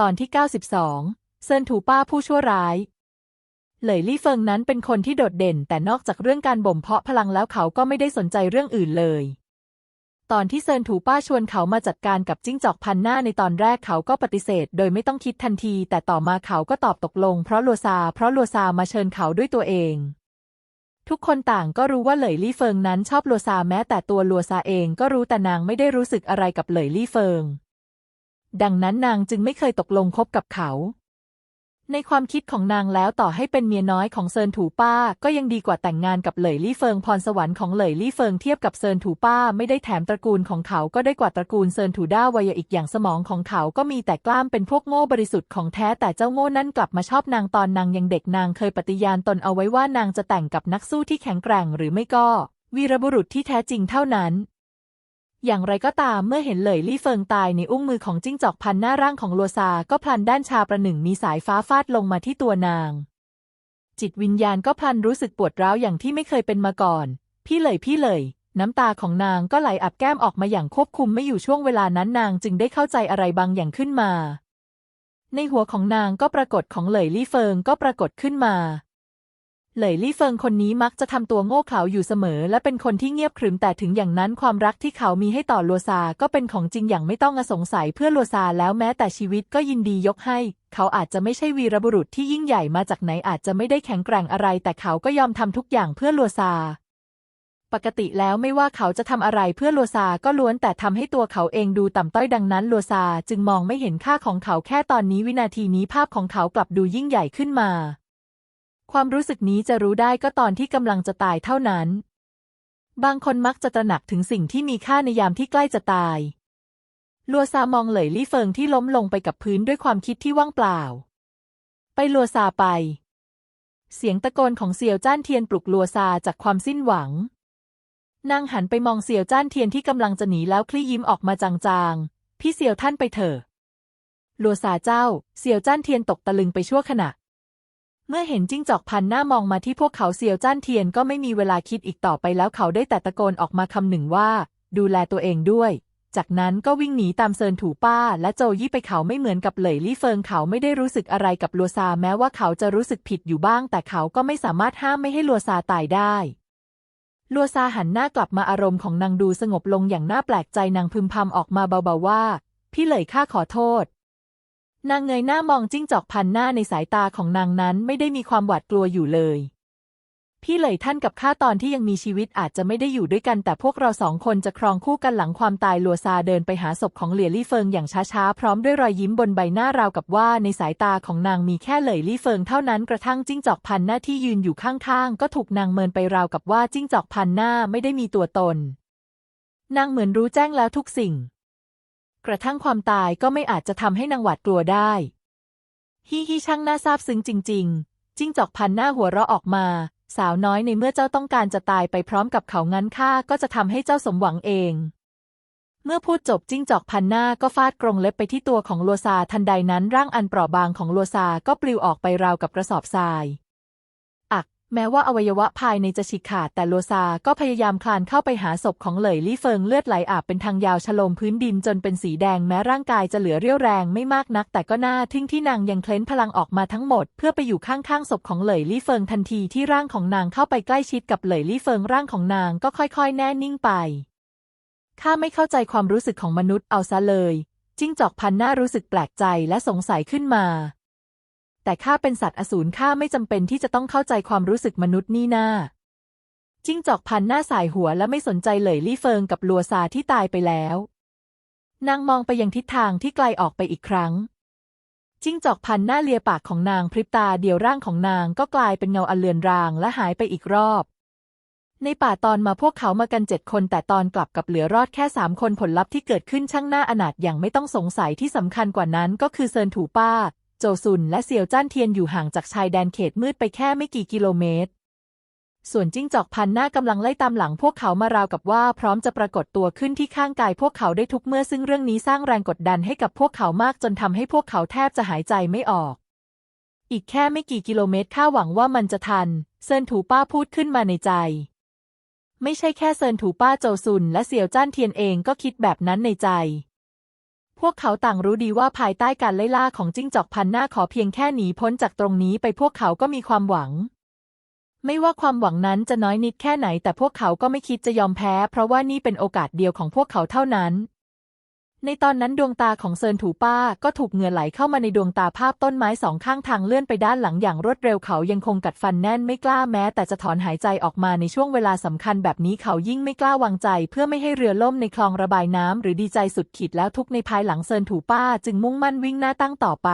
ตอนที่ 92 เซินถูป้าผู้ชั่วร้าย เหลยลี่เฟิงนั้นเป็นคนที่โดดเด่น แต่นอกจากเรื่องการบ่มเพาะพลังแล้วเขาก็ไม่ได้สนใจเรื่องอื่นเลย ตอนที่เซินถูป้าชวนเขามาจัดการกับจิ้งจอกพันหน้าในตอนแรกเขาก็ปฏิเสธ โดยไม่ต้องคิดทันที แต่ต่อมาเขาก็ตอบตกลง เพราะลัวซา เพราะลัวซามาเชิญเขาด้วยตัวเองทุกคนต่างก็รู้ว่าเหลยลี่เฟิงนั้นชอบลัวซาแม้แต่ตัวลัวซาเองก็รู้แต่นางไม่ได้รู้สึกอะไรกับเหลยลี่เฟิง ดังนั้นนางจึงไม่เคยตกลงคบกับเขา ในความคิดของนางแล้วต่อให้เป็นเมียน้อยของเซินถูป้า ก็ยังดีกว่าแต่งงานกับเหลยลี่เฟิงพรสวรรค์ของเหลยลี่เฟิงเทียบกับเซินถูป้าไม่ได้แถมตระกูลของเขาก็ได้กว่าตระกูลเซินถูด้าวายอีกอย่างสมองของเขาก็มีแต่กล้ามเป็นพวกโง่บริสุทธิ์ของแท้แต่เจ้าโง่นั่นกลับมาชอบนางตอนนางยังเด็กนางเคยปฏิญาณตนเอาไว้ว่านางจะแต่งกับนักสู้ที่แข็งแกร่งหรือไม่ก็ วีรบุรุษที่แท้จริงเท่านั้น อย่างไรก็ตามเมื่อเห็นเหลยลี่เฟิงตายในอุ้งมือของจิ้งจอกพันหน้าร่างของลัวซา ก็พลันด้านชาประหนึ่งมีสายฟ้าฟาดลงมาที่ตัวนาง จิตวิญญาณก็พลันรู้สึกปวดร้าวอย่างที่ไม่เคยเป็นมาก่อน พี่เลยพี่เลย น้ำตาของนางก็ไหลอับแก้มออกมาอย่างควบคุมไม่อยู่ช่วงเวลานั้นนางจึงได้เข้าใจอะไรบางอย่างขึ้นมา ในหัวของนางก็ปรากฏของเหลยลี่เฟิงก็ปรากฏขึ้นมา เหลยลี่เฟิงคนนี้มักจะทำตัวโง่เขลาอยู่เสมอ และเป็นคนที่เงียบขรึมแต่ถึงอย่างนั้นความรักที่เขามีให้ต่อลัวซาก็เป็นของจริงอย่างไม่ต้องสงสัยเพื่อลัวซาแล้วแม้แต่ชีวิตก็ยินดียกให้ เขาอาจจะไม่ใช่วีรบุรุษที่ยิ่งใหญ่มาจากไหนอาจจะไม่ได้แข็งแกร่งอะไร แต่เขาก็ยอมทำทุกอย่างเพื่อลัวซาปกติแล้วไม่ว่าเขาจะทำอะไรเพื่อลัวซาก็ล้วนแต่ทำให้ตัวเขาเองดูต่ำต้อยดังนั้นลัวซาจึงมองไม่เห็นค่าของเขาแค่ตอนนี้วินาทีนี้ภาพของเขากลับดูยิ่งใหญ่ขึ้นมา ความรู้สึกนี้จะรู้ได้ก็ตอนที่กำลังจะตายเท่านั้น บางคนมักจะตระหนักถึงสิ่งที่มีค่าในยามที่ใกล้จะตาย ลัวซามองเหลยลี่เฟิงที่ล้มลงไปกับพื้นด้วยความคิดที่ว่างเปล่า ไปลัวซาไป เสียงตะโกนของเซียวจ้านเทียนปลุกลัวซาจากความสิ้นหวัง นางหันไปมองเซียวจ้านเทียนที่กำลังจะหนีแล้วคลี่ยิ้มออกมาจางๆ พี่เซียวท่านไปเถอะลัวซาเจ้า เซียวจ้านเทียนตกตะลึงไปชั่วขณะ เมื่อเห็นจิ้งจอกพันหน้ามองมาที่พวกเขาเซียวจ้านเทียนก็ไม่มีเวลาคิดอีกต่อไปแล้วเขาได้แต่ตะโกนออกมาคำหนึ่งว่า ดูแลตัวเองด้วย จากนั้นก็วิ่งหนีตามเซินถูป้า และโจยี่ไปเขาไม่เหมือนกับเหลยลี่เฟิงเขาไม่ได้รู้สึกอะไรกับลัวซาแม้ว่าเขาจะรู้สึกผิดอยู่บ้าง แต่เขาก็ไม่สามารถห้ามไม่ให้ลัวซาตายได้ลัวซาหันหน้ากลับมาอารมณ์ของนางดูสงบลงอย่างน่าแปลกใจนางพึมพำออกมาเบาๆว่า พี่เหลยข้าขอโทษ นางเงยหน้ามองจิ้งจอกพันหน้าในสายตาของนางนั้นไม่ได้มีความหวาดกลัวอยู่เลย พี่เหลยท่านกับข้าตอนที่ยังมีชีวิตอาจจะไม่ได้อยู่ด้วยกัน แต่พวกเราสองคนจะครองคู่กันหลังความตายลัวซาเดินไปหาศพของเหลียลี่เฟิงอย่างช้าๆ พร้อมด้วยรอยยิ้มบนใบหน้าราวกับว่าในสายตาของนางมีแค่เหลยลี่เฟิงเท่านั้นกระทั่งจิ้งจอกพันหน้าที่ยืนอยู่ข้างๆ ก็ถูกนางเมินไปราวกับว่าจิ้งจอกพันหน้าไม่ได้มีตัวตน นางเหมือนรู้แจ้งแล้วทุกสิ่ง กระทั่งความตายก็ไม่อาจจะทำให้นางหวาดกลัวได้ ฮิฮิช่างน่าซาบซึ้งจริง ๆ จิ้งจอกพันหน้าหัวเราะออกมา สาวน้อยในเมื่อเจ้าต้องการจะตายไปพร้อมกับเขางั้นข้าก็จะทำให้เจ้าสมหวังเอง เมื่อพูดจบจิ้งจอกพันหน้าก็ฟาดกรงเล็บไปที่ตัวของลัวซาทันใดนั้นร่างอันเปราะบางของลัวซาก็ปลิวออกไปราวกับกระสอบทราย แม้ว่าอวัยวะภายในจะฉีกขาดแต่โลซาก็พยายามคลานเข้าไปหาศพของเหลยลี่เฟิงเลือดไหลอาบเป็นทางยาวฉลมพื้นดินจนเป็นสีแดงแม้ร่างกายจะเหลือเรี่ยวแรงไม่มากนัก แต่ก็น่าทึ่งที่นางยังเคล้นพลังออกมาทั้งหมด เพื่อไปอยู่ข้างๆศพของเหลยลี่เฟิงทันทีที่ร่างของนางเข้าไปใกล้ชิดกับเหลยลี่เฟิงร่างของนางก็ค่อยๆ แน่นิ่งไปข้าไม่เข้าใจความรู้สึกของมนุษย์เอาซะเลย จิ้งจอกพันหน้ารู้สึกแปลกใจและสงสัยขึ้นมา แต่ข้าเป็นสัตว์อสูรข้าไม่จำเป็นที่จะต้องเข้าใจความรู้สึกมนุษย์นี่นาจิ้งจอกพันหน้าสายหัวและไม่สนใจเลยลี่เฟิงกับลัวซาที่ตายไปแล้ว นางมองไปยังทิศทางที่ไกลออกไปอีกครั้ง จิ้งจอกพันหน้าเลียปากของนางพริบตาเดียวร่างของนางก็กลายเป็นเงาอันเลือนรางและหายไปอีกรอบ ในป่าตอนมาพวกเขามากันเจ็ดคนแต่ตอนกลับกับเหลือรอดแค่สามคนผลลัพธ์ที่เกิดขึ้นช่างน่าอนาถอย่างไม่ต้องสงสัยที่สำคัญกว่านั้นก็คือเซินถูป้า โจซุนและเซียวจ้านเทียนอยู่ห่างจากชายแดนเขตมืดไปแค่ไม่กี่กิโลเมตร ส่วนจิ้งจอกพันหน้ากำลังไล่ตามหลังพวกเขามาราวกับว่าพร้อมจะปรากฏตัวขึ้นที่ข้างกายพวกเขาได้ทุกเมื่อซึ่งเรื่องนี้สร้างแรงกดดันให้กับพวกเขามากจนทำให้พวกเขาแทบจะหายใจไม่ออก อีกแค่ไม่กี่กิโลเมตรข้าหวังว่ามันจะทัน เซินถูป้าพูดขึ้นมาในใจ ไม่ใช่แค่เซินถูป้าโจซุนและเสี่ยวจ้านเทียนเองก็คิดแบบนั้นในใจ พวกเขาต่างรู้ดีว่าภายใต้การไล่ล่าของจิ้งจอกพันหน้าขอเพียงแค่หนีพ้นจากตรงนี้ไปพวกเขาก็มีความหวัง ไม่ว่าความหวังนั้นจะน้อยนิดแค่ไหน แต่พวกเขาก็ไม่คิดจะยอมแพ้ เพราะว่านี่เป็นโอกาสเดียวของพวกเขาเท่านั้น ในตอนนั้นดวงตาของเซินถูป้าก็ถูกเหงื่อไหลเข้ามาในดวงตาภาพต้นไม้สองข้างทางเลื่อนไปด้านหลังอย่างรวดเร็วเขายังคงกัดฟันแน่นไม่กล้าแม้ แต่จะถอนหายใจออกมาในช่วงเวลาสำคัญแบบนี้เขายิ่งไม่กล้าวางใจ เพื่อไม่ให้เรือล่มในคลองระบายน้ำหรือดีใจสุดขีดแล้วทุกในภายหลังเซินถูป้า จึงมุ่งมั่นวิ่งหน้าตั้งต่อไป